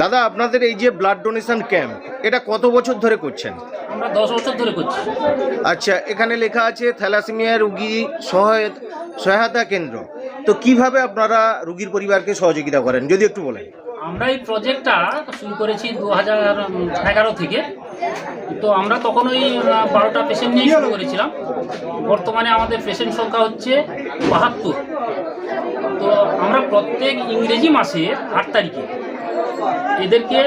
দাদা আপনাদের এই যে ব্লাড ডোনেশন ক্যাম্প এটা কত বছর ধরে করছেন? আমরা দশ বছর ধরে করছি। আচ্ছা এখানে লেখা আছে থ্যালাসেমিয়া রুগী সহায়তা সহায়তা কেন্দ্র। তো কীভাবে আপনারা রুগীর পরিবারকে সহযোগিতা করেন? যদি একটু বলেন। আমরা এই প্রজেক্টটা শুরু করেছি দু হাজার এগারো থেকে। তো আমরা তখন ওই বারোটা পেশেন্ট নিয়ে শুরু করেছিলাম। বর্তমানে আমাদের পেশেন্ট সংখ্যা হচ্ছে বাহাত্তর। তো আমরা প্রত্যেক ইংরেজি মাসের আট তারিখে এদেরকে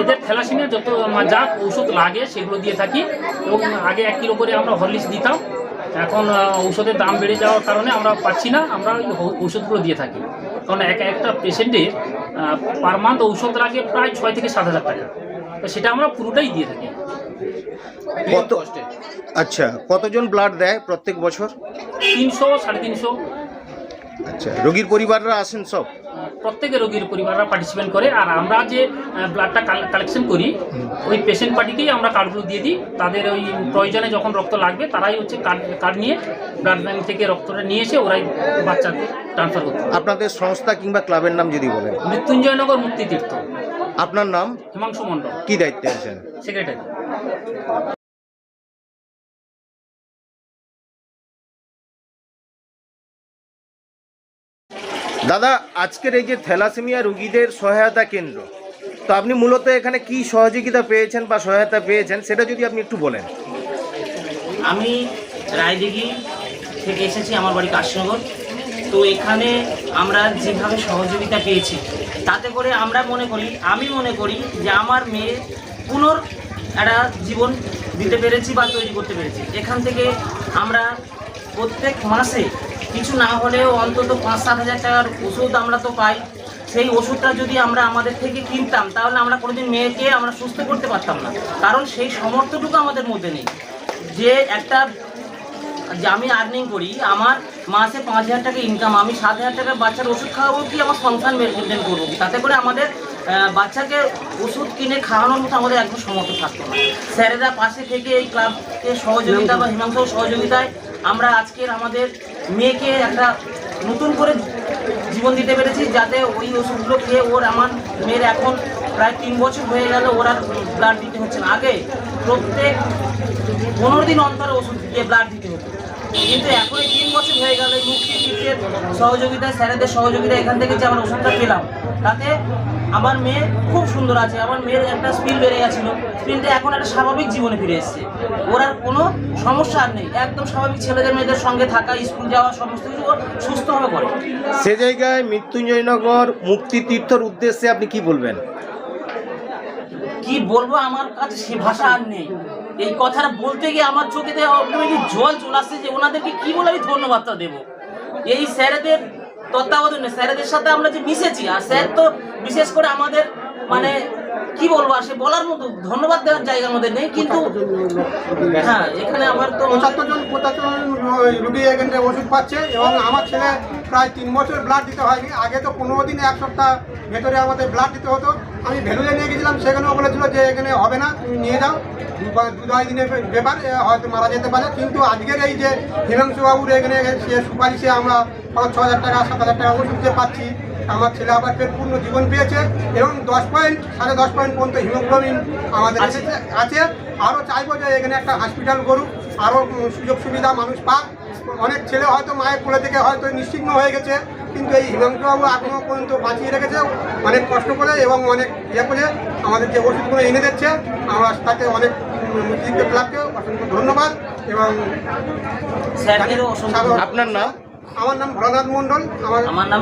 এদের থ্যালাসিমিয়া যত যা ঔষধ লাগে সেগুলো দিয়ে থাকি এবং আগে এক কিলো করে আমরা হরলিক্স দিতাম। এখন ঔষধের দাম বেড়ে যাওয়ার কারণে আমরা পাচ্ছি না আমরা ওই ঔষধগুলো দিয়ে থাকি। কারণ এক একটা পেশেন্টের পার মান্থ ঔষধ লাগে প্রায় ছয় থেকে সাত হাজার টাকা। তো সেটা আমরা পুরোটাই দিয়ে থাকি। কত আচ্ছা কতজন ব্লাড দেয় প্রত্যেক বছর? তিনশো সাড়ে তিনশো। আচ্ছা রোগীর পরিবাররা আসেন সব? প্রত্যেকে রোগীর পরিবাররা পার্টিসিপেট করে আর আমরা যে ব্লাডটা কালেকশন করি ওই পেশেন্ট পার্টিকেই আমরা কার্ডগুলো দিয়ে দিই। তাদের ওই প্রয়োজনে যখন রক্ত লাগবে তারাই হচ্ছে কার্ড কার্ড নিয়ে ব্লাড ব্যাঙ্ক থেকে রক্তটা নিয়ে এসে ওরাই বাচ্চাকে ট্রান্সফার করতে আপনাদের সংস্থা কিংবা ক্লাবের নাম যদি বলেন। মৃত্যুঞ্জয়নগর মুক্তি তীর্থ আপনার নাম? হিমাংশু মণ্ডল। কি দায়িত্বে আছেন? সেক্রেটারি দাদা, আজকের এই যে থ্যালাসেমিয়া রুগীদের সহায়তা কেন্দ্র, তো আপনি মূলত এখানে কি সহযোগিতা পেয়েছেন বা সহায়তা পেয়েছেন, সেটা যদি আপনি একটু বলেন। আমি রায়দিঘি থেকে এসেছি, আমার বাড়ি কাশীনগর। তো এখানে আমরা যেভাবে সহযোগিতা পেয়েছি, তাতে করে আমরা মনে করি, আমি মনে করি যে আমার মেয়ে পুনর একটা জীবন দিতে পেরেছি বা তৈরি করতে পেরেছি। এখান থেকে আমরা প্রত্যেক মাসে কিছু না হলেও অন্তত পাঁচ সাত হাজার টাকার ওষুধ আমরা তো পাই। সেই ওষুধটা যদি আমরা আমাদের থেকে কিনতাম, তাহলে আমরা কোনোদিন মেয়েকে আমরা সুস্থ করতে পারতাম না। কারণ সেই সমর্থটুকু আমাদের মধ্যে নেই। যে একটা যে আমি আর্নিং করি, আমার মাসে পাঁচ হাজার টাকা ইনকাম আমি সাত হাজার টাকার বাচ্চার ওষুধ খাওয়াবো কি আমার সংসার মেনটেন করব তাতে করে আমাদের বাচ্চাকে ওষুধ কিনে খাওয়ানোর মতো আমাদের একদম সমর্থ থাকতো না। স্যারেরা পাশে থেকে এই ক্লাবকে সহযোগিতা বা হিমাংশ সহযোগিতায় আমরা আজকের আমাদের মেয়েকে একটা নতুন করে জীবন দিতে পেরেছি যাতে ওই ওষুধগুলো খেয়ে ওর আমার মেয়ের এখন প্রায় তিন বছর হয়ে গেল ওর ব্লাড দিতে হচ্ছে না। আগে প্রত্যেক পনেরো দিন অন্তরে ওষুধ দিয়ে ব্লাড দিতে হতো। কিন্তু এখন এই তিন বছর হয়ে গেল মুক্তি সহযোগিতায়, স্যারেদের সহযোগিতা এখান থেকে যে আমরা ওষুধটা পেলাম, তাতে আমার মেয়ে খুব সুন্দর আছে আমার মেয়ের একটা স্পিল বেড়ে গেছিল। স্পিলটা এখন একটা স্বাভাবিক জীবনে ফিরে এসেছে। ওর আর কোনো সমস্যা আর নেই একদম স্বাভাবিক ছেলেদের মেয়েদের সঙ্গে থাকা স্কুল যাওয়া সমস্ত কিছু ওর সুস্থভাবে করে। সে জায়গায় মৃত্যুঞ্জয়নগর মুক্তি তীর্থর উদ্দেশ্যে আপনি কি বলবেন? কি বলব আমার কাছে সে ভাষা আর নেই। এই কথাটা বলতে গিয়ে আমার চোখে অটোমেটিক জল চলে আসছে যে ওনাদেরকে কি বলে আমি ধন্যবাদটা দেবো? এই স্যারেদের তত্ত্বাবধানে স্যারেদের সাথে আমরা যে মিশেছি, আর স্যার তো বিশেষ করে আমাদের মানে কি বলব, আর সে বলার মতো ধন্যবাদ দেওয়ার জায়গা আমাদের নেই, কিন্তু হ্যাঁ এখানে আমার তো পঁচাত্তর জন পঁচাত্তর জন রুগী ওষুধ পাচ্ছে এবং আমার ছেলে প্রায় তিন বছর ব্লাড দিতে হয়নি। আগে তো পনেরো দিনে এক সপ্তাহ ভেতরে আমাদের ব্লাড দিতে হতো। আমি ভেলুলে নিয়ে গেছিলাম, সেখানেও বলেছিল যে এখানে হবে না, তুমি নিয়ে যাও। দু- বা দু আড়াই দিনের ব্যাপার হয়তো মারা যেতে পারে। কিন্তু আজকের এই যে হিমাংশুবাবুর এখানে সে সুপারিশে আমরা পাঁচ ছ হাজার টাকা সাত হাজার টাকা ওষুধ যে পাচ্ছি। আমার ছেলে আবার ফের পূর্ণ জীবন পেয়েছে এবং দশ পয়েন্ট সাড়ে দশ পয়েন্ট পর্যন্ত হিমোগ্লোবিন আমাদের আছে। আছে। আরও চাইব যে এখানে একটা হসপিটাল করুক আরও সুযোগ সুবিধা মানুষ পাক। অনেক ছেলে হয়তো মায়ের কোলে থেকে হয়তো নিশ্চিহ্ন হয়ে গেছে কিন্তু এই হিমাংশুবাবু এখনও পর্যন্ত বাঁচিয়ে রেখেছে। অনেক কষ্ট করে এবং অনেক ইয়ে করে আমাদের যে ওষুধগুলো এনে দিচ্ছে আমরা তাকে অনেক ক্লাবকে অসংখ্য ধন্যবাদ এবং আপনার নাম? আমার নাম ভোলানাথ মন্ডল আমার আমার নাম